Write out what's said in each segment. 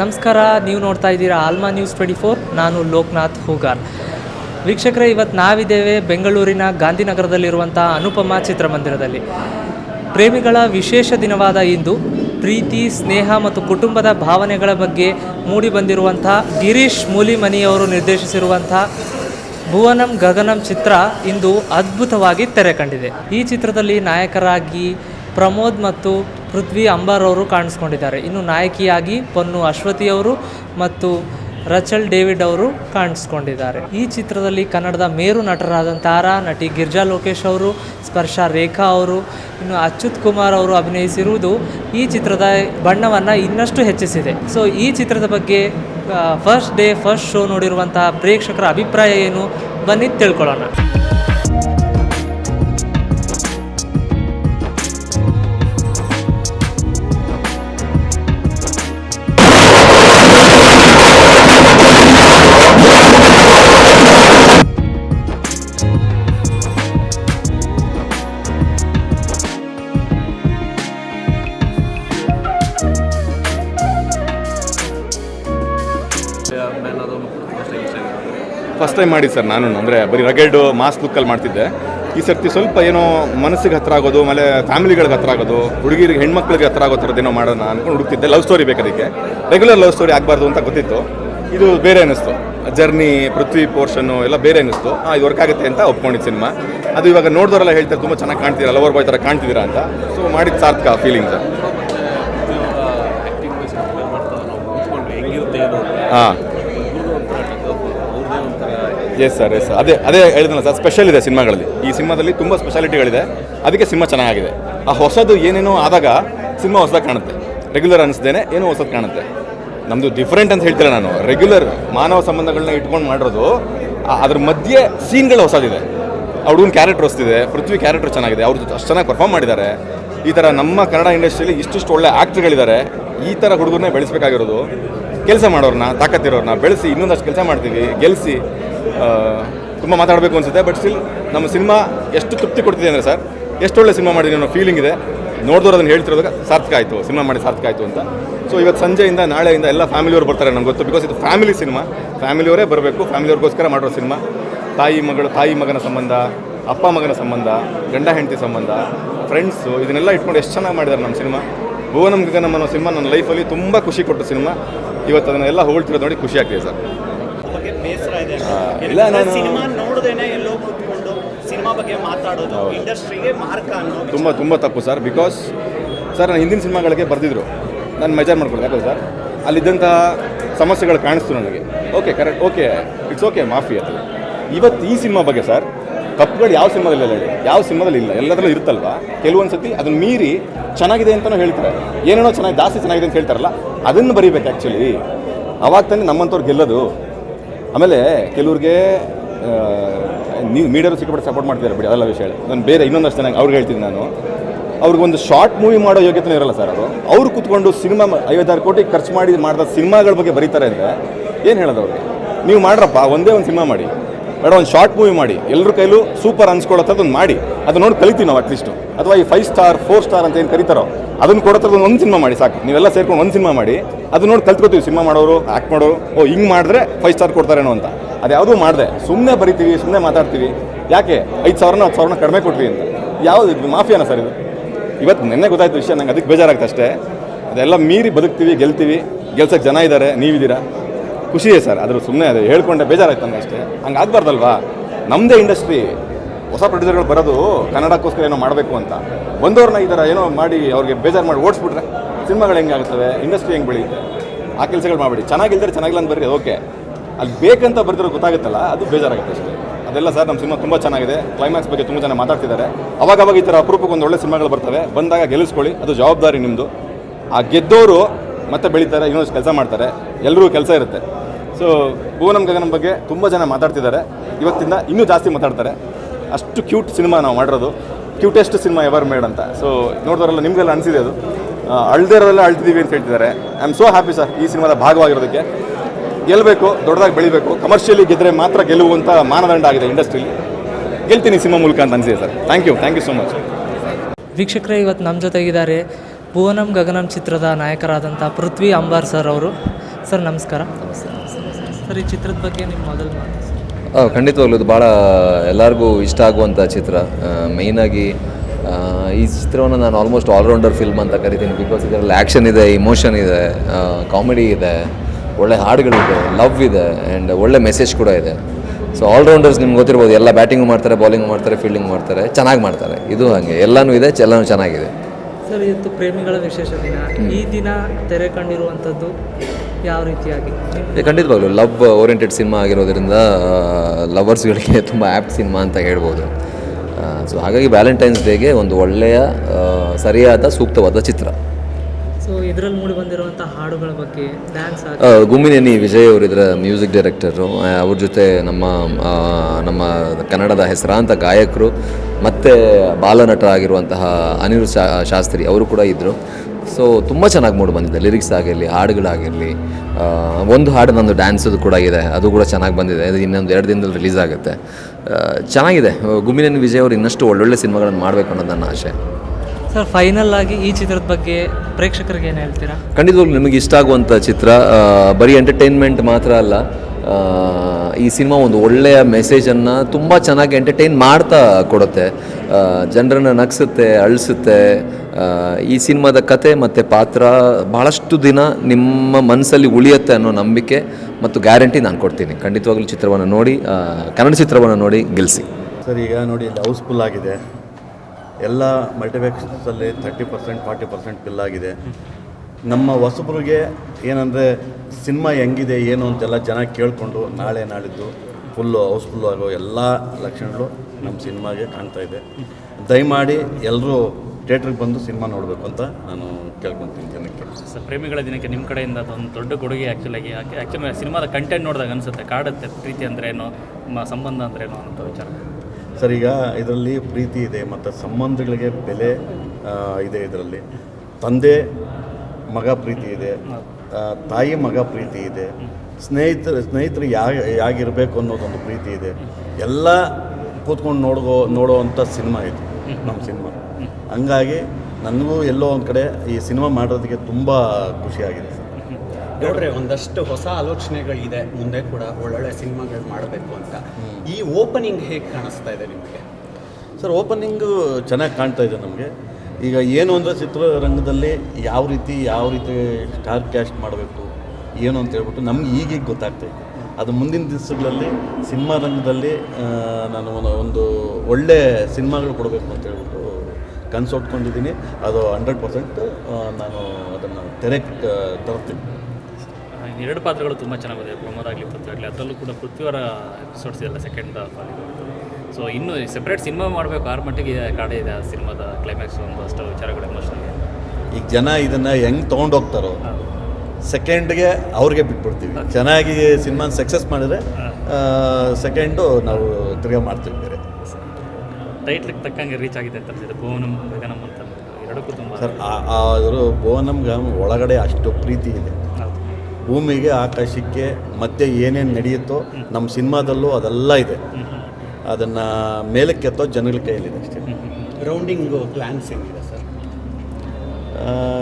ನಮಸ್ಕಾರ, ನೀವು ನೋಡ್ತಾ ಇದ್ದೀರಾ ಆಲ್ಮಾ ನ್ಯೂಸ್ ಟ್ವೆಂಟಿ ಫೋರ್, ನಾನು ಲೋಕನಾಥ್ ಹೂಗಾರ್. ವೀಕ್ಷಕರೇ ಇವತ್ತು ನಾವಿದ್ದೇವೆ ಬೆಂಗಳೂರಿನ ಗಾಂಧಿನಗರದಲ್ಲಿರುವಂಥ ಅನುಪಮ ಚಿತ್ರಮಂದಿರದಲ್ಲಿ. ಪ್ರೇಮಿಗಳ ವಿಶೇಷ ದಿನವಾದ ಇಂದು, ಪ್ರೀತಿ, ಸ್ನೇಹ ಮತ್ತು ಕುಟುಂಬದ ಭಾವನೆಗಳ ಬಗ್ಗೆ ಮೂಡಿ ಬಂದಿರುವಂಥ ಗಿರೀಶ್ ಮೂಲಿಮನಿಯವರು ನಿರ್ದೇಶಿಸಿರುವಂಥ ಭುವನಂ ಗಗನಂ ಚಿತ್ರ ಇಂದು ಅದ್ಭುತವಾಗಿ ತೆರೆ ಕಂಡಿದೆ. ಈ ಚಿತ್ರದಲ್ಲಿ ನಾಯಕರಾಗಿ ಪ್ರಮೋದ್ ಮತ್ತು ಪೃಥ್ವಿ ಅಂಬಾರ್ ಅವರು ಕಾಣಿಸ್ಕೊಂಡಿದ್ದಾರೆ. ಇನ್ನು ನಾಯಕಿಯಾಗಿ ಪೊನ್ನು ಅಶ್ವತಿ ಅವರು ಮತ್ತು ರಚಲ್ ಡೇವಿಡ್ ಅವರು ಕಾಣಿಸ್ಕೊಂಡಿದ್ದಾರೆ. ಈ ಚಿತ್ರದಲ್ಲಿ ಕನ್ನಡದ ಮೇರು ನಟರಾದಂಥ ತಾರಾ, ನಟಿ ಗಿರ್ಜಾ ಲೋಕೇಶ್ ಅವರು, ಸ್ಪರ್ಶ ರೇಖಾ ಅವರು, ಇನ್ನು ಅಚ್ಯುತ್ ಕುಮಾರ್ ಅವರು ಅಭಿನಯಿಸಿರುವುದು ಈ ಚಿತ್ರದ ಬಣ್ಣವನ್ನು ಇನ್ನಷ್ಟು ಹೆಚ್ಚಿಸಿದೆ. ಸೊ ಈ ಚಿತ್ರದ ಬಗ್ಗೆ ಫಸ್ಟ್ ಡೇ ಫಸ್ಟ್ ಶೋ ನೋಡಿರುವಂತಹ ಪ್ರೇಕ್ಷಕರ ಅಭಿಪ್ರಾಯ ಏನು? ಬನ್ನಿ ತಿಳ್ಕೊಳ್ಳೋಣ. ಫಸ್ಟ್ ಟೈಮ್ ಮಾಡಿ ಸರ್ ನಾನು ಅಂದರೆ ಬರೀ ರಗೆಡ್ ಮಾಸ್ ಲುಕ್ಕಲ್ಲಿ ಮಾಡ್ತಿದ್ದೆ. ಈ ಸರ್ತಿ ಸ್ವಲ್ಪ ಏನೋ ಮನಸ್ಸಿಗೆ ಹತ್ರ ಆಗೋದು ಆಮೇಲೆ ಫ್ಯಾಮಿಲಿಗಳಿಗೆ ಹತ್ರ ಆಗೋದು ಹುಡುಗಿರಿಗೆ ಹೆಣ್ಮಕ್ಳಿಗೆ ಹತ್ರ ಆಗೋ ಥರದ್ದೇನೋ ಮಾಡೋಣ ಅನ್ಕೊಂಡು ಹುಡುಕ್ತಿದ್ದೆ. ಲವ್ ಸ್ಟೋರಿ ಬೇಕು ರೆಗ್ಯುಲರ್ ಲವ್ ಸ್ಟೋರಿ ಆಗಬಾರ್ದು ಅಂತ ಗೊತ್ತಿತ್ತು. ಇದು ಬೇರೆ ಅನ್ನಿಸ್ತು. ಜರ್ನಿ ಪೃಥ್ವಿ ಪೋರ್ಷನ್ನು ಎಲ್ಲ ಬೇರೆ ಅನ್ನಿಸ್ತು. ಇದು ವರ್ಕ್ ಆಗುತ್ತೆ ಅಂತ ಒಪ್ಕೊಂಡಿದ್ದು ಸಿನಿಮಾ. ಅದು ಇವಾಗ ನೋಡಿದವರೆಲ್ಲ ಹೇಳ್ತಾರೆ ತುಂಬ ಚೆನ್ನಾಗಿ ಕಾಣ್ತೀರಾ ಲವರ್ ಬಾಯ್ ಥರ ಕಾಣ್ತಿದ್ದೀರಾ ಅಂತ. ಸೊ ಮಾಡಿದ ಸಾರ್ಥಕ ಫೀಲಿಂಗ್ ಸರ್. ಹಾಂ. ಎಸ್ ಸರ್ ಎಸ್ ಅದೇ ಅದೇ ಹೇಳಿದ್ನಲ್ಲ ಸರ್ ಸ್ಪೆಷಲ್ ಇದೆ ಸಿನಿಮಾಗಳಲ್ಲಿ. ಈ ಸಿನಿಮಾದಲ್ಲಿ ತುಂಬ ಸ್ಪೆಷಾಲಿಟಿಗಳಿದೆ ಅದಕ್ಕೆ ಸಿನಿಮಾ ಚೆನ್ನಾಗಿದೆ ಆ ಹೊಸದು ಏನೇನೋ ಆದಾಗ ಸಿನಿಮಾ ಹೊಸದಾಗಿ ಕಾಣುತ್ತೆ. ರೆಗ್ಯುಲರ್ ಅನಿಸ್ದೇನೆ ಏನೋ ಹೊಸದು ಕಾಣುತ್ತೆ. ನಮ್ಮದು ಡಿಫ್ರೆಂಟ್ ಅಂತ ಹೇಳ್ತಿಲ್ಲ ನಾನು. ರೆಗ್ಯುಲರ್ ಮಾನವ ಸಂಬಂಧಗಳನ್ನ ಇಟ್ಕೊಂಡು ಮಾಡಿರೋದು ಅದ್ರ ಮಧ್ಯೆ ಸೀನ್ಗಳು ಹೊಸದಿದೆ. ಹುಡುಗನ ಕ್ಯಾರೆಕ್ಟರ್ ಹೊಸ್ತಿದೆ, ಪೃಥ್ವಿ ಕ್ಯಾರೆಕ್ಟರ್ ಚೆನ್ನಾಗಿದೆ, ಅವ್ರು ಅಷ್ಟು ಚೆನ್ನಾಗಿ ಪರ್ಫಾರ್ಮ್ ಮಾಡಿದ್ದಾರೆ. ಈ ಥರ ನಮ್ಮ ಕನ್ನಡ ಇಂಡಸ್ಟ್ರಿಯಲ್ಲಿ ಇಷ್ಟಿಷ್ಟು ಒಳ್ಳೆ ಆ್ಯಕ್ಟ್ರ್ಗಳಿದ್ದಾರೆ ಈ ಥರ ಹುಡುಗರನ್ನೇ ಬೆಳೆಸಬೇಕಾಗಿರೋದು. ಕೆಲಸ ಮಾಡೋರನ್ನ ತಾಕತ್ತಿರೋರನ್ನ ಬೆಳೆಸಿ ಇನ್ನೊಂದಷ್ಟು ಕೆಲಸ ಮಾಡ್ತೀವಿ ಗೆಲ್ಲಿಸಿ ತುಂಬ ಮಾತಾಡಬೇಕು ಅನಿಸುತ್ತೆ ಬಟ್ ಸ್ಟಿಲ್ ನಮ್ಮ ಸಿನಿಮಾ ಎಷ್ಟು ತೃಪ್ತಿ ಕೊಡ್ತಿದೆ ಅಂದರೆ ಸರ್ ಎಷ್ಟು ಒಳ್ಳೆ ಸಿನಿಮಾ ಮಾಡಿದ್ದೀನಿ ಅನ್ನೋ ಫೀಲಿಂಗ್ ಇದೆ. ನೋಡಿದವ್ರು ಅದನ್ನು ಹೇಳ್ತಿರೋದಾಗ ಸಾರ್ಥಕ ಆಯಿತು, ಸಿನಿಮಾ ಮಾಡಿ ಸಾರ್ಥಕ ಆಯಿತು ಅಂತ. ಸೊ ಇವತ್ತು ಸಂಜೆಯಿಂದ, ನಾಳೆಯಿಂದ ಎಲ್ಲ ಫ್ಯಾಮಿಲಿಯವರು ಬರ್ತಾರೆ ನಂಗೆ ಗೊತ್ತು ಬಿಕಾಸ್ ಇದು ಫ್ಯಾಮಿಲಿ ಸಿನಿಮಾ. ಫ್ಯಾಮಿಲಿಯವರೇ ಬರಬೇಕು ಫ್ಯಾಮಿಲಿಯವ್ರಿಗೋಸ್ಕರ ಮಾಡಿರೋ ಸಿನಿಮಾ. ತಾಯಿ ಮಗಳು, ತಾಯಿ ಮಗನ ಸಂಬಂಧ, ಅಪ್ಪ ಮಗನ ಸಂಬಂಧ, ಗಂಡ ಹೆಂಡತಿ ಸಂಬಂಧ ಫ್ರೆಂಡ್ಸು ಇದನ್ನೆಲ್ಲ ಇಟ್ಕೊಂಡು ಎಷ್ಟು ಚೆನ್ನಾಗಿ ಮಾಡಿದ್ದಾರೆ ನಮ್ಮ ಸಿನಿಮಾ. ಭುವನಂ ಗಗನಂ ಅನ್ನೋ ಸಿನಿಮಾ ನನ್ನ ಲೈಫಲ್ಲಿ ತುಂಬ ಖುಷಿ ಕೊಟ್ಟ ಸಿನಿಮಾ. ಇವತ್ತು ಅದನ್ನೆಲ್ಲ ಹೋಗ್ತಿರೋದು ನೋಡಿ ಖುಷಿ ಆಗ್ತಿದೆ ಸರ್. ನಾನು- ಸಿನಿಮಾ ನೋಡದೇನೆ ಎಲ್ಲೋ ಕೂತ್ಕೊಂಡು ಸಿನಿಮಾ ಬಗ್ಗೆ ಮಾತಾಡೋದು ಇಂಡಸ್ಟ್ರಿಗೆ ಮಾರ್ಕ ಅನ್ನೋ ತುಂಬ ತುಂಬ ತಪ್ಪು ಸರ್ ಬಿಕಾಸ್ ಸರ್ ನಾನು ಹಿಂದಿನ ಸಿನಿಮಾಗಳಿಗೆ ಬರೆದಿದ್ರು. ನಾನು ಮೆಜರ್ ಮಾಡ್ಕೊಳ್ತೀನಿ ಯಾಕಂದ್ರೆ ಸರ್ ಅಲ್ಲಿದ್ದಂತಹ ಸಮಸ್ಯೆಗಳು ಕಾಣಿಸ್ತು ನನಗೆ. Okay correct okay it's okay ಮಾಫಿ ಅದು. ಇವತ್ತು ಈ ಸಿನಿಮಾ ಬಗ್ಗೆ ಸರ್ ತಪ್ಪುಗಳು ಯಾವ ಸಿನಿಮಾದಲ್ಲಿ ಇಲ್ಲ ಹೇಳಿ. ಯಾವ ಸಿನಿಮಾದಲ್ಲಿ ಇಲ್ಲ ಎಲ್ಲದರಲ್ಲೂ ಇರುತ್ತಲ್ವಾ? ಕೆಲವೊಂದು ಸತಿ ಅದನ್ನ ಮೀರಿ ಚೆನ್ನಾಗಿದೆ ಅಂತಲೂ ಹೇಳ್ತಾರೆ. ಏನೇನೋ ಚೆನ್ನಾಗಿ ಜಾಸ್ತಿ ಚೆನ್ನಾಗಿದೆ ಅಂತ ಹೇಳ್ತಾರಲ್ಲ ಅದನ್ನು ಬರೀಬೇಕು ಆ್ಯಕ್ಚುಲಿ ಅವಾಗ ತಾನೇ ನಮ್ಮಂಥವ್ರು ಗೆಲ್ಲೋದು. ಆಮೇಲೆ ಕೆಲವ್ರಿಗೆ ನೀವು ಮೀಡಿಯಾರು ಸಿಕ್ಕಿಬಿಟ್ಟು ಸಪೋರ್ಟ್ ಮಾಡ್ತಿದ್ದಾರೆ ಬಿಡಿ, ಅದೆಲ್ಲ ವಿಷಯ ನಾನು ಬೇರೆ ಇನ್ನೊಂದಷ್ಟು ಜನ ಅವ್ರಿಗೆ ಹೇಳ್ತೀನಿ ನಾನು. ಅವ್ರಿಗೊಂದು ಶಾರ್ಟ್ ಮೂವಿ ಮಾಡೋ ಯೋಗ್ಯತೆ ಇರಲ್ಲ ಸರ್ ಅವರು ಅವ್ರು ಕೂತ್ಕೊಂಡು ಸಿನಿಮಾ ಐವತ್ತಾರು ಕೋಟಿ ಖರ್ಚು ಮಾಡಿ ಮಾಡಿದ ಸಿನಿಮಾಗಳ ಬಗ್ಗೆ ಬರೀತಾರೆ ಅಂದರೆ ಏನು ಹೇಳೋದು ಅವ್ರಿಗೆ? ನೀವು ಮಾಡ್ರಪ್ಪ, ಒಂದೇ ಒಂದು ಸಿನಿಮಾ ಮಾಡಿ. ಬೇಡ ಒಂದು ಶಾರ್ಟ್ ಮೂವಿ ಮಾಡಿ. ಎಲ್ಲರ ಕೈಲೂ ಸೂಪರ್ ಅನ್ಸ್ಕೊಳ್ಳೋದು ಮಾಡಿ. ಅದು ನೋಡಿ ಕಲಿತೀವಿ ನಾವು ಅಟ್ಲೀಸ್ಟು ಅಥವಾ ಈ ಫೈವ್ ಸ್ಟಾರ್ ಫೋರ್ ಸ್ಟಾರ್ ಅಂತ ಏನು ಕರೀತಾರೋ, ಅದನ್ನು ಕೊಡೋದ್ರದ್ದು ಒಂದು ಸಿನಿಮಾ ಮಾಡಿ ಸಾಕು. ನೀವೆಲ್ಲ ಸೇರ್ಕೊಂಡು ಒಂದು ಸಿನಿಮಾ ಮಾಡಿ. ಅದು ನೋಡಿ ಕಲ್ತ್ಕೋತೀವಿ. ಸಿನಿಮಾ ಮಾಡೋರು ಆ್ಯಕ್ಟ್ ಮಾಡೋರು, ಓ, ಹಿಂಗೆ ಮಾಡಿದ್ರೆ ಫೈವ್ ಸ್ಟಾರ್ ಕೊಡ್ತಾರೇನೋ ಅಂತ. ಅದು ಯಾವುದೂ ಮಾಡಿದೆ. ಸುಮ್ಮನೆ ಬರಿತೀವಿ ಸುಮ್ಮನೆ ಮಾತಾಡ್ತೀವಿ. ಯಾಕೆ? ಐದು ಸಾವಿರನ, ಹತ್ತು ಸಾವಿರನ ಕಡಿಮೆ ಕೊಟ್ವಿ ಅಂತ. ಯಾವುದು ಇದು? ಮಾಫಿಯಾನ ಸರ್ ಇದು? ಇವತ್ತು ನಿನ್ನೆ ಗೊತ್ತಾಯ್ತು ವಿಷಯ. ನಂಗೆ ಅದಕ್ಕೆ ಬೇಜಾರಾಗ್ತಷ್ಟೇ ಅದೆಲ್ಲ ಮೀರಿ ಬದುಕ್ತೀವಿ, ಗೆಲ್ತೀವಿ. ಗೆಲ್ಸಕ್ಕೆ ಜನ ಇದ್ದಾರೆ ನೀವಿದ್ದೀರಾ? ಖುಷಿ ಸರ್. ಅದ್ರ ಸುಮ್ಮನೆ ಅದೇ ಹೇಳ್ಕೊಂಡೆ, ಬೇಜಾರಾಯ್ತು ನನಗೆ ಅಷ್ಟೇ. ಹಂಗೆ ಆಗಬಾರ್ದಲ್ವಾ? ನಮ್ಮದೇ ಇಂಡಸ್ಟ್ರಿ, ಹೊಸ ಪ್ರೊಡ್ಯೂಸರ್ಗಳು ಬರೋದು ಕನ್ನಡಕ್ಕೋಸ್ಕರ ಏನೋ ಮಾಡಬೇಕು ಅಂತ. ಬಂದವ್ರನ್ನ ಈ ಥರ ಏನೋ ಮಾಡಿ ಅವ್ರಿಗೆ ಬೇಜಾರು ಮಾಡಿ ಓಡಿಸ್ಬಿಟ್ರೆ ಸಿನಿಮಾಗಳು ಹೆಂಗೆ ಆಗುತ್ತವೆ, ಇಂಡಸ್ಟ್ರಿ ಹೆಂಗೆ ಬೆಳೆಯುತ್ತೆ, ಆ ಕೆಲಸಗಳು ಮಾಡಬೇಡಿ. ಚೆನ್ನಾಗಿಲ್ದರೆ ಚೆನ್ನಾಗಿಲ್ಲ ಅಂತ ಬರ್ರಿ, ಓಕೆ. ಅಲ್ಲಿ ಬೇಕಂತ ಬರೆದಿರೋ ಗೊತ್ತಾಗುತ್ತಲ್ಲ, ಅದು ಬೇಜಾರಾಗುತ್ತೆ ಅಷ್ಟೇ. ಅದೆಲ್ಲ ಸರ್, ನಮ್ಮ ಸಿನಿಮಾ ತುಂಬ ಚೆನ್ನಾಗಿದೆ. ಕ್ಲೈಮ್ಯಾಕ್ಸ್ ಬಗ್ಗೆ ತುಂಬ ಜನ ಮಾತಾಡ್ತಿದ್ದಾರೆ. ಅವಾಗವಾಗ ಅವಾಗ ಈ ಥರ ಅಪರೂಪಕ್ಕೆ ಒಂದು ಒಳ್ಳೆ ಸಿನಿಮಾಗಳು ಬರ್ತವೆ. ಬಂದಾಗ ಗೆಲ್ಲಿಸ್ಕೊಳ್ಳಿ, ಅದು ಜವಾಬ್ದಾರಿ ನಿಮ್ಮದು ಆ ಗೆದ್ದವರು ಮತ್ತೆ ಬೆಳೀತಾರೆ, ಇನ್ನೊಂದು ಕೆಲಸ ಮಾಡ್ತಾರೆ. ಎಲ್ಲರೂ ಕೆಲಸ ಇರುತ್ತೆ. ಸೊ ಭುವನಂ ಗಗನಂ ಬಗ್ಗೆ ತುಂಬ ಜನ ಮಾತಾಡ್ತಿದ್ದಾರೆ. ಇವತ್ತಿಂದ ಇನ್ನೂ ಜಾಸ್ತಿ ಮಾತಾಡ್ತಾರೆ. ಅಷ್ಟು ಕ್ಯೂಟ್ ಸಿನಿಮಾ ನಾವು ಮಾಡಿರೋದು. ಕ್ಯೂಟೆಸ್ಟ್ ಸಿನಿಮಾ ಎವರ್ ಮೇಡ್ ಅಂತ. ಸೊ ನೋಡಿದ್ರಲ್ಲ ನಿಮಗೆಲ್ಲ ಅನಿಸಿದೆ ಅದು. ಅಳ್ದೇ ಇರೋದೆಲ್ಲ ಅಳ್ತಿದ್ದೀವಿ ಅಂತ ಹೇಳ್ತಿದ್ದಾರೆ. I am so happy sir ಈ ಸಿನಿಮಾದ ಭಾಗವಾಗಿರೋದಕ್ಕೆ. ಗೆಲ್ಲಬೇಕು ದೊಡ್ಡದಾಗಿ ಬೆಳಿಬೇಕು. ಕಮರ್ಷಿಯಲಿ ಗೆದ್ದರೆ ಮಾತ್ರ ಗೆಲ್ಲುವಂಥ ಮಾನದಂಡ ಆಗಿದೆ ಇಂಡಸ್ಟ್ರಿಲಿ ಗೆಲ್ತೀನಿ ಸಿನಿಮಾ ಮೂಲಕ ಅಂತ ಅನಿಸಿದೆ sir thank you thank you so much ವೀಕ್ಷಕರೇ, ಇವತ್ತು ನಮ್ಮ ಜೊತೆಗಿದ್ದಾರೆ ಭುವನಂ ಗಗನಂ ಚಿತ್ರದ ನಾಯಕರಾದಂಥ ಪೃಥ್ವಿ ಅಂಬಾರ್ ಸರ್ ಅವರು. ಸರ್ ನಮಸ್ಕಾರ. ಸರ್ ಈ ಚಿತ್ರದ ಬಗ್ಗೆ ನಿಮ್ಮ ಮೊದಲು. ಆ, ಖಂಡಿತವಾಗ್ಲೂ ಇದು ಭಾಳ ಎಲ್ಲರಿಗೂ ಇಷ್ಟ ಆಗುವಂಥ ಚಿತ್ರ. ಮೇಯ್ನಾಗಿ ಈ ಚಿತ್ರವನ್ನು ನಾನು ಆಲ್ಮೋಸ್ಟ್ ಆಲ್ರೌಂಡರ್ ಫಿಲ್ಮ್ ಅಂತ ಕರಿತೀನಿ ಬಿಕಾಸ್ ಇದರಲ್ಲಿ ಆ್ಯಕ್ಷನ್ ಇದೆ ಇಮೋಷನ್ ಇದೆ ಕಾಮಿಡಿ ಇದೆ ಒಳ್ಳೆ ಹಾಡುಗಳಿದೆ ಲವ್ ಇದೆ ಆ್ಯಂಡ್ ಒಳ್ಳೆ ಮೆಸೇಜ್ ಕೂಡ ಇದೆ. ಸೊ ಆಲ್ರೌಂಡರ್ಸ್ ನಿಮ್ಗೆ ಗೊತ್ತಿರ್ಬೋದು ಎಲ್ಲ ಬ್ಯಾಟಿಂಗ್ ಮಾಡ್ತಾರೆ ಬೌಲಿಂಗ್ ಮಾಡ್ತಾರೆ ಫೀಲ್ಡಿಂಗ್ ಮಾಡ್ತಾರೆ ಚೆನ್ನಾಗಿ ಮಾಡ್ತಾರೆ. ಇದು ಹಾಗೆ. ಎಲ್ಲನೂ ಇದೆ ಎಲ್ಲನೂ ಚೆನ್ನಾಗಿದೆ. ಸರ್ ಇವತ್ತು ಪ್ರೇಮಿಗಳ ವಿಶೇಷ ದಿನ. ಈ ದಿನ ತೆರೆ ಕಂಡಿರುವಂಥದ್ದು ಯಾವ ರೀತಿಯಾಗಿ? ಖಂಡಿತವಾಗ್ಲು ಖಂಡಿತವಾಗ್ಲೂ ಲವ್ ಓರಿಯೆಂಟೆಡ್ ಸಿನಿಮಾ ಆಗಿರೋದ್ರಿಂದ ಲವರ್ಸ್ಗಳಿಗೆ ತುಂಬ ಆ್ಯಪ್ ಸಿನಿಮಾ ಅಂತ ಹೇಳ್ಬೋದು. ಸೊ ಹಾಗಾಗಿ ವ್ಯಾಲೆಂಟೈನ್ಸ್ ಡೇಗೆ ಒಂದು ಒಳ್ಳೆಯ ಸರಿಯಾದ ಸೂಕ್ತವಾದ ಚಿತ್ರ. ಸೊ ಮೂಡಿ ಬಂದಿರುವಂಥ ಗುಮ್ಮಿನೇನಿ ವಿಜಯ್ ಅವರು ಇದರ ಮ್ಯೂಸಿಕ್ ಡೈರೆಕ್ಟರು ಅವ್ರ ಜೊತೆ ನಮ್ಮ ನಮ್ಮ ಕನ್ನಡದ ಹೆಸರಾಂತ ಗಾಯಕರು ಮತ್ತು ಬಾಲನಟರಾಗಿರುವಂತಹ ಅನಿರು ಶಾ, ಶಾಸ್ತ್ರಿ ಅವರು ಕೂಡ ಇದ್ದರು ಸೊ ತುಂಬ ಚೆನ್ನಾಗಿ ಮೂಡಿ ಬಂದಿದೆ. ಲಿರಿಕ್ಸ್ ಆಗಿರಲಿ, ಹಾಡುಗಳಾಗಿರಲಿ ಒಂದು ಹಾಡು ನಂದು ಡ್ಯಾನ್ಸದು ಕೂಡ ಇದೆ. ಅದು ಕೂಡ ಚೆನ್ನಾಗಿ ಬಂದಿದೆ. ಅದು ಇನ್ನೊಂದು ಎರಡು ದಿನದಲ್ಲಿ ರಿಲೀಸ್ ಆಗುತ್ತೆ. ಚೆನ್ನಾಗಿದೆ. ಗುಮ್ಮಿನೇನಿ ವಿಜಯ್ ಅವರು ಇನ್ನಷ್ಟು ಒಳ್ಳೊಳ್ಳೆ ಸಿನಿಮಾಗಳನ್ನು ಮಾಡಬೇಕು ಅನ್ನೋದು ನನ್ನ ಆಸೆ. ಸರ್ ಫೈನಲ್ ಆಗಿ ಈ ಚಿತ್ರದ ಬಗ್ಗೆ ಪ್ರೇಕ್ಷಕರಿಗೆ ಏನು ಹೇಳ್ತೀರಾ? ಖಂಡಿತವಾಗ್ಲೂ ನಿಮಗೆ ಇಷ್ಟ ಆಗುವಂಥ ಚಿತ್ರ ಬರೀ ಎಂಟರ್ಟೈನ್ಮೆಂಟ್ ಮಾತ್ರ ಅಲ್ಲ ಈ ಸಿನಿಮಾ ಒಂದು ಒಳ್ಳೆಯ ಮೆಸೇಜನ್ನು ತುಂಬ ಚೆನ್ನಾಗಿ ಎಂಟರ್ಟೈನ್ ಮಾಡ್ತಾ ಕೊಡುತ್ತೆ. ಜನರನ್ನು ನಗಿಸುತ್ತೆ ಅಳಿಸುತ್ತೆ. ಈ ಸಿನಿಮಾದ ಕತೆ ಮತ್ತು ಪಾತ್ರ ಭಾಳಷ್ಟು ದಿನ ನಿಮ್ಮ ಮನಸ್ಸಲ್ಲಿ ಉಳಿಯುತ್ತೆ ಅನ್ನೋ ನಂಬಿಕೆ ಮತ್ತು ಗ್ಯಾರಂಟಿ ನಾನು ಕೊಡ್ತೀನಿ. ಖಂಡಿತವಾಗ್ಲೂ ಚಿತ್ರವನ್ನು ನೋಡಿ ಕನ್ನಡ ಚಿತ್ರವನ್ನು ನೋಡಿ ಗೆಲ್ಲಿಸಿ ಸರ್ ಈಗ ನೋಡಿ ಇಲ್ಲಿ ಹೌಸ್ಫುಲ್ ಆಗಿದೆ. ಎಲ್ಲ ಮಲ್ಟಿಪ್ಲೆಕ್ಸಲ್ಲಿ ತರ್ಟಿ ಪರ್ಸೆಂಟ್, ಫಾರ್ಟಿ ಪರ್ಸೆಂಟ್ ಆಗಿದೆ. ನಮ್ಮ ಹೊಸಬ್ರಿಗೆ ಏನಂದರೆ ಸಿನಿಮಾ ಹೆಂಗಿದೆ, ಏನು ಅಂತೆಲ್ಲ ಜನ ಕೇಳಿಕೊಂಡು ನಾಳೆ ನಾಳಿದ್ದು ಫುಲ್ಲು ಹೌಸ್ಫುಲ್ ಆಗೋ ಎಲ್ಲ ಲಕ್ಷಣಗಳು ನಮ್ಮ ಸಿನಿಮಾಗೆ ಕಾಣ್ತಾ ಇದೆ. ದಯಮಾಡಿ ಎಲ್ಲರೂ ಥಿಯೇಟ್ರಿಗೆ ಬಂದು ಸಿನಿಮಾ ನೋಡಬೇಕು ಅಂತ ನಾನು ಕೇಳ್ಕೊತೀನಿ ಜನಕ್ಕೆ. ಸರ್, ಪ್ರೇಮಿಗಳ ದಿನಕ್ಕೆ ನಿಮ್ಮ ಕಡೆಯಿಂದ ಅದೊಂದು ದೊಡ್ಡ ಕೊಡುಗೆ ಆ್ಯಕ್ಚುಲಾಗಿ ಆ್ಯಕ್ಚುಲಿ ಸಿನಿಮಾದ ಕಂಟೆಂಟ್ ನೋಡಿದಾಗ ಅನಿಸುತ್ತೆ. ಕಾಡುತ್ತೆ, ಪ್ರೀತಿ ಅಂದ್ರೇನು ನಮ್ಮ ಸಂಬಂಧ ಅಂದ್ರೇನು ಅಂತ ವಿಚಾರ. ಸರ್, ಈಗ ಇದರಲ್ಲಿ ಪ್ರೀತಿ ಇದೆ, ಮತ್ತು ಸಂಬಂಧಗಳಿಗೆ ಬೆಲೆ ಇದೆ ಇದರಲ್ಲಿ. ತಂದೆ, ಮಗ ಪ್ರೀತಿ ಇದೆ ತಾಯಿ ಮಗ ಪ್ರೀತಿ ಇದೆ ಸ್ನೇಹಿತರು ಸ್ನೇಹಿತರು ಯಾ, ಯಾಗಿರಬೇಕು ಅನ್ನೋದೊಂದು ಪ್ರೀತಿ ಇದೆ. ಎಲ್ಲ ಕೂತ್ಕೊಂಡು ನೋಡ್ಕೋ ನೋಡೋವಂಥ ಸಿನಿಮಾ ಇದು, ನಮ್ಮ ಸಿನಿಮಾ. ಹಂಗಾಗಿ ನನಗೂ ಎಲ್ಲೋ ಒಂದು ಕಡೆ ಈ ಸಿನಿಮಾ ಮಾಡೋದಕ್ಕೆ ತುಂಬ ಖುಷಿಯಾಗಿದೆ ನೋಡ್ರೆ ಒಂದಷ್ಟು ಹೊಸ ಆಲೋಚನೆಗಳಿದೆ. ಮುಂದೆ ಕೂಡ ಒಳ್ಳೊಳ್ಳೆ ಸಿನಿಮಾಗಳು ಮಾಡಬೇಕು ಅಂತ. ಈ ಓಪನಿಂಗ್ ಹೇಗೆ ಕಾಣಿಸ್ತಾ ಇದೆ ನಿಮಗೆ? ಸರ್ ಓಪನಿಂಗು ಚೆನ್ನಾಗಿ ಕಾಣ್ತಾ ಇದೆ ನಮಗೆ. ಈಗ ಏನು ಅಂದರೆ ಚಿತ್ರರಂಗದಲ್ಲಿ ಯಾವ ರೀತಿ ಯಾವ ರೀತಿ ಸ್ಟಾರ್ ಕ್ಯಾಸ್ಟ್ ಮಾಡಬೇಕು ಏನು ಅಂತ ಹೇಳ್ಬಿಟ್ಟು ನಮ್ಗೆ ಈಗೀಗ ಗೊತ್ತಾಗ್ತಾ ಇದೆ. ಅದು ಮುಂದಿನ ದಿವಸಗಳಲ್ಲಿ ಸಿನಿಮಾ ರಂಗದಲ್ಲಿ ನಾನು ಒಂದು ಒಂದು ಒಳ್ಳೆ ಸಿನಿಮಾಗಳು ಕೊಡಬೇಕು ಅಂತ ಹೇಳ್ಬಿಟ್ಟು ಕನಸು ಹೊಟ್ಕೊಂಡಿದ್ದೀನಿ ಅದು ಹಂಡ್ರೆಡ್ ಪರ್ಸೆಂಟ್ ನಾನು ಅದನ್ನು ತೆರೆ ತರ್ತೀನಿ. ಎರಡು ಪಾತ್ರಗಳು ತುಂಬ ಚೆನ್ನಾಗಿದೆ ಪ್ರಮೋದ್ ಆಗಲಿ ಪೃಥ್ವಿ ಆಗಲಿ. ಅದರಲ್ಲೂ ಕೂಡ ಪೃಥ್ವಿಯವರ ಎಪಿಸೋಡ್ಸ್ ಎಲ್ಲ ಸೆಕೆಂಡ್ ಸೊ ಇನ್ನು ಸೆಪ್ರೇಟ್ ಸಿನಿಮಾ ಮಾಡಬೇಕು ಆರು ಮಟ್ಟಿಗೆ ಕಾಡೇ ಇದೆ ಆ ಸಿನಿಮಾದ ಕ್ಲೈಮ್ಯಾಕ್ಸ್ ಒಂದು ಅಷ್ಟು ವಿಚಾರಗಳು ಎಮೋಷನಲ್ ಈಗ ಜನ ಇದನ್ನು ಹೆಂಗೆ ತೊಗೊಂಡೋಗ್ತಾರೋ ಸೆಕೆಂಡ್ಗೆ ಅವ್ರಿಗೆ ಬಿಟ್ಬಿಡ್ತೀವಿ. ಚೆನ್ನಾಗಿ ಸಿನಿಮಾನ ಸಕ್ಸಸ್ ಮಾಡಿದ್ರೆ ಸೆಕೆಂಡು ನಾವು ತಿರ್ಗಾ ಮಾಡ್ತೀವಿ ಬೇರೆ. ಟೈಟ್ಲಿಗೆ ತಕ್ಕಂಗೆ ರೀಚ್ ಆಗಿದೆ ಅಂತ ಅನ್ಸಿದೆ ಭುವನಂ ಗಗನಂ ಅಂತ ಎರಡಕ್ಕೂ ತುಂಬ ಸರ್ ಆದರೂ ಭುವನಂ ಗಗನಂ ಒಳಗಡೆ ಅಷ್ಟು ಪ್ರೀತಿ ಇದೆ. ಭೂಮಿಗೆ ಆಕಾಶಕ್ಕೆ ಮತ್ತೆ ಏನೇನು ನಡೆಯುತ್ತೋ ನಮ್ಮ ಸಿನಿಮಾದಲ್ಲೂ ಅದೆಲ್ಲ ಇದೆ. ಅದನ್ನು ಮೇಲಕ್ಕೆ ಎತ್ತೋ ಜನಗಳ ಕೈಯಲ್ಲಿದೆ ಅಷ್ಟೇ. ರೌಂಡಿಂಗು ಪ್ಲ್ಯಾನ್ಸ್ ಏನಿದೆ ಸರ್?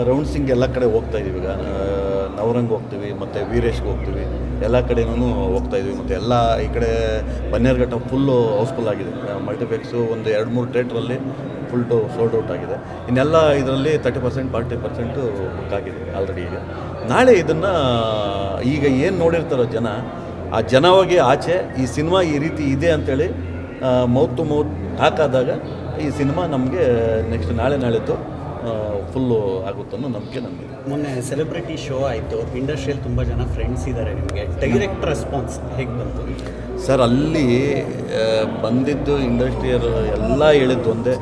ರೌಂಡ್ಸಿಂಗ್ ಎಲ್ಲ ಕಡೆ ಹೋಗ್ತಾ ಇದೀವಿ ಈಗ. ನವರಂಗ್ ಹೋಗ್ತೀವಿ ಮತ್ತು ವೀರೇಶ್ಗೆ ಹೋಗ್ತೀವಿ. ಎಲ್ಲ ಕಡೆನೂ ಹೋಗ್ತಾ ಇದೀವಿ ಮತ್ತು ಎಲ್ಲ ಈ ಕಡೆ ಬನ್ನೇರ್ಘಟ್ಟ ಫುಲ್ಲು ಹೌಸ್ಫುಲ್ ಆಗಿದೆ. ಮಲ್ಟಿಪ್ಲೆಕ್ಸು ಒಂದು ಎರಡು ಮೂರು ಥಿಯೇಟ್ರಲ್ಲಿ ಫುಲ್ ಟು ಸೋಲ್ಡ್ ಔಟ್ ಆಗಿದೆ. ಇನ್ನೆಲ್ಲ ಇದರಲ್ಲಿ thirty percent forty percent book ಆಗಿದೆ ಆಲ್ರೆಡಿ ಈಗ. ನಾಳೆ ಇದನ್ನು, ಈಗ ಏನು ನೋಡಿರ್ತಾರೋ ಜನ, ಆ ಜನವಾಗಿ ಆಚೆ, ಈ ಸಿನಿಮಾ ಈ ರೀತಿ ಇದೆ ಅಂತೇಳಿ ಮೌತ್ ಟು ಮೌತ್ ಹಾಕಾದಾಗ ಈ ಸಿನಿಮಾ ನಮಗೆ ನೆಕ್ಸ್ಟ್ ನಾಳೆ ನಾಳಿದ್ದು ಫುಲ್ಲು ಆಗುತ್ತನ್ನೋ ನಂಬಿಕೆ ನಮಗೆ ಮೊನ್ನೆ ಸೆಲೆಬ್ರಿಟಿ ಶೋ ಆಯಿತು. ಇಂಡಸ್ಟ್ರಿಯಲ್ಲಿ ತುಂಬ ಜನ ಫ್ರೆಂಡ್ಸ್ ಇದ್ದಾರೆ ನಿಮಗೆ. ಡೈರೆಕ್ಟ್ ರೆಸ್ಪಾನ್ಸ್ ಹೇಗೆ ಬಂತು? ಸರ್ ಅಲ್ಲಿ ಬಂದಿದ್ದು ಇಂಡಸ್ಟ್ರಿಯರು ಎಲ್ಲ ಹೇಳಿದ್ದು ಒಂದೇ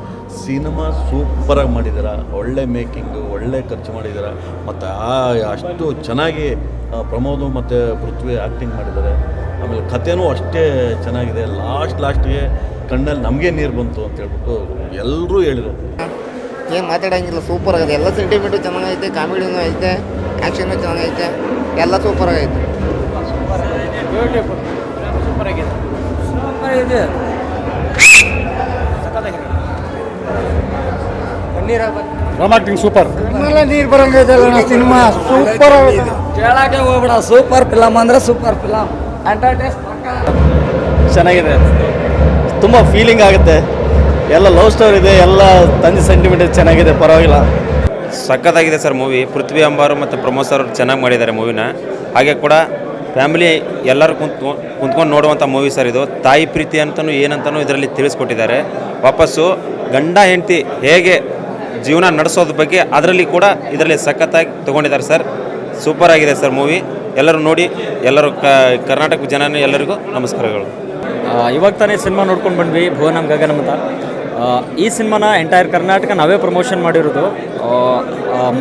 ಸಿನಿಮಾ ಸೂಪರಾಗಿ ಮಾಡಿದ್ದೀರ? ಒಳ್ಳೆ ಮೇಕಿಂಗು ಒಳ್ಳೆ ಖರ್ಚು ಮಾಡಿದ್ದೀರ? ಮತ್ತು ಆ, ಅಷ್ಟು ಚೆನ್ನಾಗಿ ಪ್ರಮೋದು ಪ್ರಮೋದ್ ಮತ್ತು ಪೃಥ್ವಿ ಆ್ಯಕ್ಟಿಂಗ್ ಮಾಡಿದ್ದಾರೆ. ಆಮೇಲೆ ಕಥೆನೂ ಅಷ್ಟೇ ಚೆನ್ನಾಗಿದೆ. ಲಾಸ್ಟ್ ಲಾಸ್ಟ್ಗೆ ಕಣ್ಣಲ್ಲಿ ನಮಗೆ ನೀರು ಬಂತು ಅಂತ ಹೇಳ್ಬಿಟ್ಟು ಎಲ್ಲರೂ ಹೇಳಿದರು. ಏನು ಮಾತಾಡೋಂಗಿಲ್ಲ ಸೂಪರ್ ಆಗಿದೆ ಎಲ್ಲ ಸೆಂಟಿಮೆಂಟು ಚೆನ್ನಾಗೈತೆ ಕಾಮಿಡಿನೂ ಐತೆ ಆ್ಯಕ್ಷನು ಚೆನ್ನಾಗೈತೆ ಎಲ್ಲ ಸೂಪರ್ ಆಗೈತೆ. ಸೂಪರ್ ನೀರು ಬರಂಗೈತೆ ಸಿನಿಮಾ? ಸೂಪರ್ ಕೇಳಕ್ಕೆ ಹೋಗ್ಬೇಡ ಸೂಪರ್ ಫಿಲಮ್ ಅಂದರೆ ಸೂಪರ್ ಫಿಲಮ್ ಎಂಟರ್ಟೈಸ್ ಚೆನ್ನಾಗಿದೆ. ತುಂಬ ಫೀಲಿಂಗ್ ಆಗುತ್ತೆ. ಎಲ್ಲ ಲವ್ ಸ್ಟೋರಿ ಇದೆ, ಎಲ್ಲ ತಂದೆ ಸೆಂಟಿಮೀಟರ್ ಚೆನ್ನಾಗಿದೆ, ಪರವಾಗಿಲ್ಲ. ಸಖತ್ತಾಗಿದೆ ಸರ್ ಮೂವಿ ಪೃಥ್ವಿ ಅಂಬಾರು ಮತ್ತು ಪ್ರಮೋದ್ ಸರ್ ಚೆನ್ನಾಗಿ ಮಾಡಿದ್ದಾರೆ ಮೂವಿನ ಹಾಗೆ ಕೂಡ ಫ್ಯಾಮಿಲಿ ಎಲ್ಲರೂ ಕುಂತ್ಕೊ ಕುಂತ್ಕೊಂಡು ನೋಡುವಂಥ ಮೂವಿ ಸರ್ ಇದು. ತಾಯಿ ಪ್ರೀತಿ ಅಂತಲೂ ಏನಂತನೂ ಇದರಲ್ಲಿ ತಿಳಿಸ್ಕೊಟ್ಟಿದ್ದಾರೆ. ವಾಪಸ್ಸು ಗಂಡ ಹೆಂಡತಿ ಹೇಗೆ ಜೀವನ ನಡೆಸೋದ್ರ ಬಗ್ಗೆ ಅದರಲ್ಲಿ ಕೂಡ ಇದರಲ್ಲಿ ಸಖತ್ತಾಗಿ ತೊಗೊಂಡಿದ್ದಾರೆ ಸರ್. ಸೂಪರ್ ಆಗಿದೆ ಸರ್ ಮೂವಿ ಎಲ್ಲರೂ ನೋಡಿ, ಎಲ್ಲರೂ ಕರ್ನಾಟಕ ಜನನೇ ಎಲ್ಲರಿಗೂ ನಮಸ್ಕಾರಗಳು. ಇವಾಗ ತಾನೇ ಸಿನಿಮಾ ನೋಡ್ಕೊಂಡು ಬಂದ್ವಿ ಭುವನಂ ಗಗನಂ ಅಂತ. ಈ ಸಿನಿಮಾನ ಎಂಟೈರ್ ಕರ್ನಾಟಕ ನಾವೇ ಪ್ರಮೋಷನ್ ಮಾಡಿರೋದು.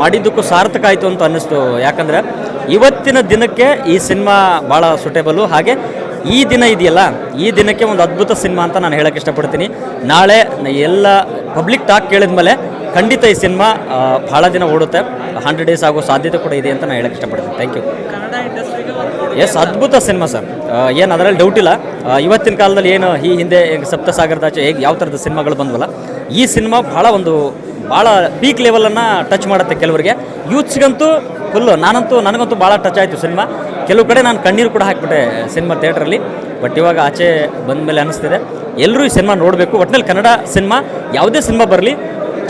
ಮಾಡಿದ್ದಕ್ಕೂ ಸಾರ್ಥಕ ಆಯಿತು ಅಂತ ಅನ್ನಿಸ್ತು. ಯಾಕಂದರೆ ಇವತ್ತಿನ ದಿನಕ್ಕೆ ಈ ಸಿನಿಮಾ ಭಾಳ ಸುಟೇಬಲು ಹಾಗೆ ಈ ದಿನ ಇದೆಯಲ್ಲ ಈ ದಿನಕ್ಕೆ ಒಂದು ಅದ್ಭುತ ಸಿನಿಮಾ ಅಂತ ನಾನು ಹೇಳಕ್ಕೆ ಇಷ್ಟಪಡ್ತೀನಿ. ನಾಳೆ ಎಲ್ಲ ಪಬ್ಲಿಕ್ ಟಾಕ್ ಕೇಳಿದ ಮೇಲೆ ಖಂಡಿತ ಈ ಸಿನಿಮಾ ಭಾಳ ದಿನ ಓಡುತ್ತೆ. ಹಂಡ್ರೆಡ್ ಡೇಸ್ ಆಗೋ ಸಾಧ್ಯತೆ ಕೂಡ ಇದೆ ಅಂತ ನಾನು ಹೇಳಕ್ಕೆ ಇಷ್ಟಪಡ್ತೀನಿ. ಥ್ಯಾಂಕ್ ಯು ಎಸ್ ಅದ್ಭುತ ಸಿನಿಮಾ ಸರ್. ಏನು ಅದರಲ್ಲಿ ಡೌಟ್ ಇಲ್ಲ. ಇವತ್ತಿನ ಕಾಲದಲ್ಲಿ ಏನು ಈ ಹಿಂದೆ ಸಪ್ತಸಾಗರದ ಆಚೆ ಹೇಗೆ ಯಾವ ಥರದ ಸಿನಿಮಾಗಳು ಬಂದ್ವಲ್ಲ, ಈ ಸಿನಿಮಾ ಭಾಳ ಒಂದು ಭಾಳ ಪೀಕ್ ಲೆವೆಲನ್ನು ಟಚ್ ಮಾಡುತ್ತೆ ಕೆಲವರಿಗೆ. ಯೂತ್ಸ್ಗಂತೂ ಫುಲ್ಲು ನಾನಂತೂ, ನನಗಂತೂ ಭಾಳ ಟಚ್ ಆಯಿತು ಸಿನಿಮಾ. ಕೆಲವು ಕಡೆ ನಾನು ಕಣ್ಣೀರು ಕೂಡ ಹಾಕಿಬಿಟ್ಟೆ ಸಿನಿಮಾ ಥಿಯೇಟ್ರಲ್ಲಿ. ಬಟ್ ಇವಾಗ ಆಚೆ ಬಂದ ಮೇಲೆ ಅನಿಸ್ತಿದೆ. ಎಲ್ಲರೂ ಈ ಸಿನಿಮಾ ನೋಡಬೇಕು. ಒಟ್ಟಿನಲ್ಲಿ ಕನ್ನಡ ಸಿನಿಮಾ ಯಾವುದೇ ಸಿನಿಮಾ ಬರಲಿ,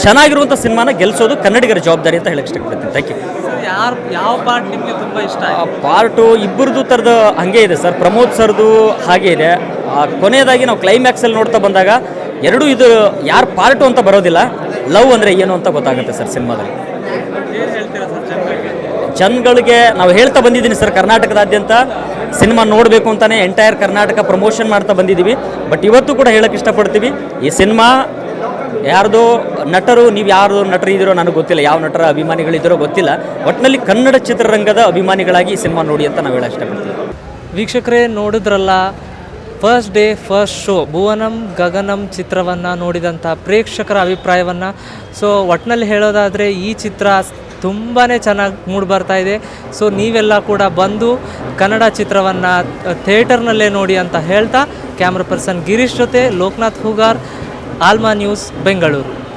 ಚೆನ್ನಾಗಿರುವಂಥ ಸಿನಿಮಾನ ಗೆಲ್ಲಿಸೋದು ಕನ್ನಡಿಗರ ಜವಾಬ್ದಾರಿ ಅಂತ ಹೇಳಕ್ಕೆ ಇಷ್ಟಪಡ್ತೀನಿ. ಥ್ಯಾಂಕ್ ಯು ಯಾರು ಯಾವ ಪಾರ್ಟ್ ನಿಮಗೆ ತುಂಬ ಇಷ್ಟ ಪಾರ್ಟು ಇಬ್ಬರದು ಥರದ ಹಂಗೆ ಇದೆ ಸರ್. ಪ್ರಮೋದ್ ಸರ್ದು ಹಾಗೆ ಇದೆ. ಆ, ಕೊನೆಯದಾಗಿ ನಾವು ಕ್ಲೈಮ್ಯಾಕ್ಸಲ್ಲಿ ನೋಡ್ತಾ ಬಂದಾಗ ಎರಡೂ ಇದು ಯಾರು ಪಾರ್ಟು ಅಂತ ಬರೋದಿಲ್ಲ. ಲವ್ ಅಂದರೆ ಏನು ಅಂತ ಗೊತ್ತಾಗುತ್ತೆ ಸರ್ ಸಿನಿಮಾದಲ್ಲಿ. ಜನಗಳಿಗೆ? ನಾವು ಹೇಳ್ತಾ ಬಂದಿದ್ದೀನಿ ಸರ್ ಕರ್ನಾಟಕದಾದ್ಯಂತ. ಸಿನಿಮಾ ನೋಡಬೇಕು ಅಂತಾನೆ ಎಂಟೈರ್ ಕರ್ನಾಟಕ ಪ್ರಮೋಷನ್ ಮಾಡ್ತಾ ಬಂದಿದ್ದೀವಿ. ಬಟ್ ಇವತ್ತು ಕೂಡ ಹೇಳಕ್ಕೆ ಇಷ್ಟಪಡ್ತೀವಿ. ಈ ಸಿನಿಮಾ ಯಾರ್ದೋ ನಟರು, ನೀವು ಯಾರು ನಟರು ಇದ್ದೀರೋ ನನಗೆ ಗೊತ್ತಿಲ್ಲ, ಯಾವ ನಟರ ಅಭಿಮಾನಿಗಳಿದ್ದರೋ ಗೊತ್ತಿಲ್ಲ. ಒಟ್ಟಿನಲ್ಲಿ ಕನ್ನಡ ಚಿತ್ರರಂಗದ ಅಭಿಮಾನಿಗಳಾಗಿ ಈ ಸಿನಿಮಾ ನೋಡಿ ಅಂತ ನಾವು ಹೇಳಕ್ಕೆ ಇಷ್ಟಪಡ್ತೀವಿ. ವೀಕ್ಷಕರೇ, ನೋಡಿದ್ರಲ್ಲ first day first show Bhuvanam Gaganam ಚಿತ್ರವನ್ನು ನೋಡಿದಂಥ ಪ್ರೇಕ್ಷಕರ ಅಭಿಪ್ರಾಯವನ್ನು. ಸೊ ಒಟ್ಟಿನಲ್ಲಿ ಹೇಳೋದಾದರೆ, ಈ ಚಿತ್ರ ತುಂಬಾ ಚೆನ್ನಾಗಿ ಮೂಡ್ ಬರ್ತಾ ಇದೆ. ಸೊ ನೀವೆಲ್ಲ ಕೂಡ ಬಂದು ಕನ್ನಡ ಚಿತ್ರವನ್ನು ಥಿಯೇಟರ್ನಲ್ಲೇ ನೋಡಿ ಅಂತ ಹೇಳ್ತಾ, ಕ್ಯಾಮ್ರಾ ಪರ್ಸನ್ ಗಿರೀಶ್ ಜೊತೆ ಲೋಕನಾಥ್ ಹುಗಾರ್, ಆಲ್ಮಾ ನ್ಯೂಸ್, ಬೆಂಗಳೂರು.